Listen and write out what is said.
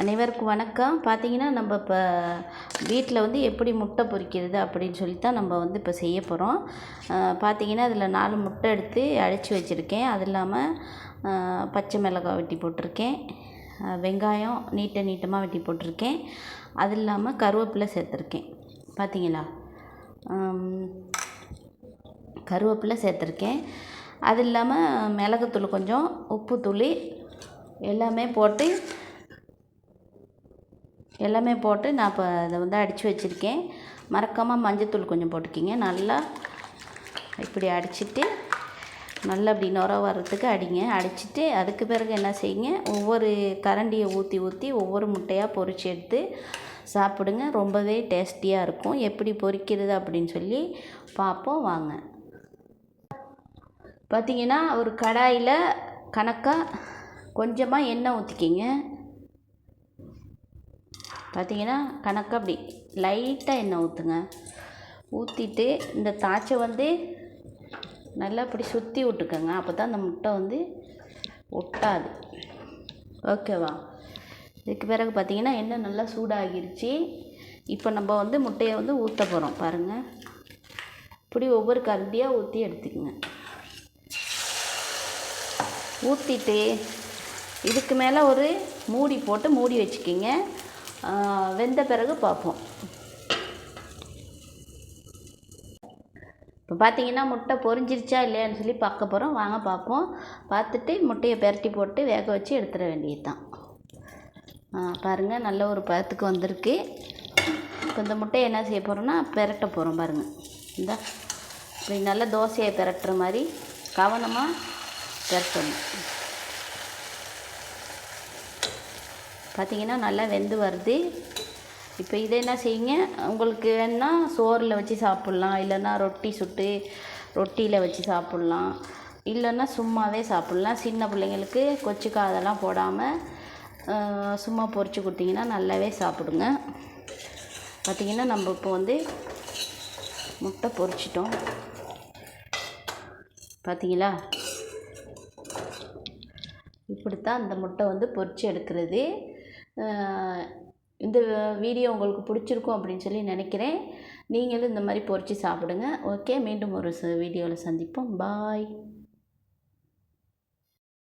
அனைவருக்கும் வணக்கம். பார்த்தீங்கன்னா நம்ம இப்போ வீட்டில் வந்து எப்படி முட்டை பொரிக்கிறது அப்படின்னு சொல்லி தான் நம்ம வந்து இப்போ செய்ய போகிறோம் பார்த்தீங்கன்னா அதில் நாலு முட்டை எடுத்து அழைச்சி வச்சுருக்கேன். அது இல்லாமல் பச்சை மிளகாய் வெட்டி போட்டிருக்கேன். வெங்காயம் நீட்ட நீட்டமாக வெட்டி போட்டிருக்கேன். அது இல்லாமல் கருவேப்பிலை சேர்த்துருக்கேன். பார்த்தீங்களா கருவேப்பிலை சேர்த்துருக்கேன். அது இல்லாமல் மிளகுத்தூள் கொஞ்சம் உப்புத்தூள் எல்லாமே போட்டு எல்லாமே போட்டு நான் இப்போ அதை வந்து அடித்து வச்சுருக்கேன். மறக்காமல் மஞ்சத்தூள் கொஞ்சம் போட்டுக்கிங்க. நல்லா இப்படி அடிச்சிட்டு நல்லா அப்படி நுர வர்றதுக்கு அடிங்க. அடிச்சிட்டு அதுக்கு பிறகு என்ன செய்யுங்க? ஒவ்வொரு கரண்டியை ஊற்றி ஊற்றி ஒவ்வொரு முட்டையாக பொறிச்சு எடுத்து சாப்பிடுங்க. ரொம்பவே டேஸ்டியாக இருக்கும். எப்படி பொரிக்கிறது அப்படின்னு சொல்லி பார்ப்போம். வாங்க. பார்த்தீங்கன்னா ஒரு கடாயில் கணக்காக கொஞ்சமாக எண்ணெய் ஊற்றிக்கிங்க பார்த்தீங்கன்னா கணக்காக அப்படி. லைட்டாக எண்ணெய் ஊற்றுங்க ஊற்றிட்டு இந்த தாச்சை வந்து நல்லா அப்படி சுற்றி விட்டுக்கோங்க. அப்போ தான் அந்த முட்டை வந்து ஒட்டாது. ஓகேவா? இதுக்கு பிறகு பார்த்தீங்கன்னா எண்ணெய் நல்லா சூடாகிருச்சு. இப்போ நம்ம வந்து முட்டையை வந்து ஊற்ற போகிறோம் பாருங்கள் இப்படி ஒவ்வொரு கரண்டியாக ஊற்றி எடுத்துக்கோங்க. ஊற்றிட்டு இதுக்கு மேலே ஒரு மூடி போட்டு மூடி வச்சுக்கிங்க. வெந்த பிறகு பார்ப்போம். இப்போ பார்த்தீங்கன்னா முட்டை பொரிஞ்சிருச்சா இல்லையான்னு சொல்லி பார்க்க போகிறோம் வாங்க பார்ப்போம். பார்த்துட்டு முட்டையை பெரட்டி போட்டு வேக வச்சு எடுத்துட வேண்டியது தான் பாருங்கள் நல்ல ஒரு பதத்துக்கு வந்திருக்கு. இப்போ இந்த முட்டையை என்ன செய்ய போகிறோம்னா பெரட்ட போகிறோம் பாருங்கள் இந்த இப்படி நல்ல தோசையை பெரட்டுற மாதிரி கவனமாக பெரட்டணும். பார்த்தீங்கன்னா நல்லா வெந்து வருது. இப்போ இதை என்ன செய்யுங்க? உங்களுக்கு வேணா சோறில் வச்சு சாப்பிட்லாம். இல்லைன்னா ரொட்டி சுட்டு ரொட்டியில் வச்சு சாப்பிட்லாம். இல்லைன்னா சும்மாவே சாப்பிட்லாம். சின்ன பிள்ளைங்களுக்கு கொச்சிக்காய் அதெல்லாம் போடாமல் சும்மா பொறிச்சு கொடுத்தீங்கன்னா நல்லாவே சாப்பிடுங்க. பார்த்தீங்கன்னா நம்ம இப்போ வந்து முட்டை பொரிச்சிட்டோம் பார்த்தீங்களா இப்படித்தான் அந்த முட்டை வந்து பொறிச்சு எடுக்கிறது. இந்த வீடியோ உங்களுக்கு பிடிச்சிருக்கும் அப்படின்னு சொல்லி நினைக்கிறேன். நீங்களும் இந்த மாதிரி பொறிச்சு சாப்பிடுங்க. ஓகே மீண்டும் ஒரு வீடியோவில் சந்திப்போம். பாய்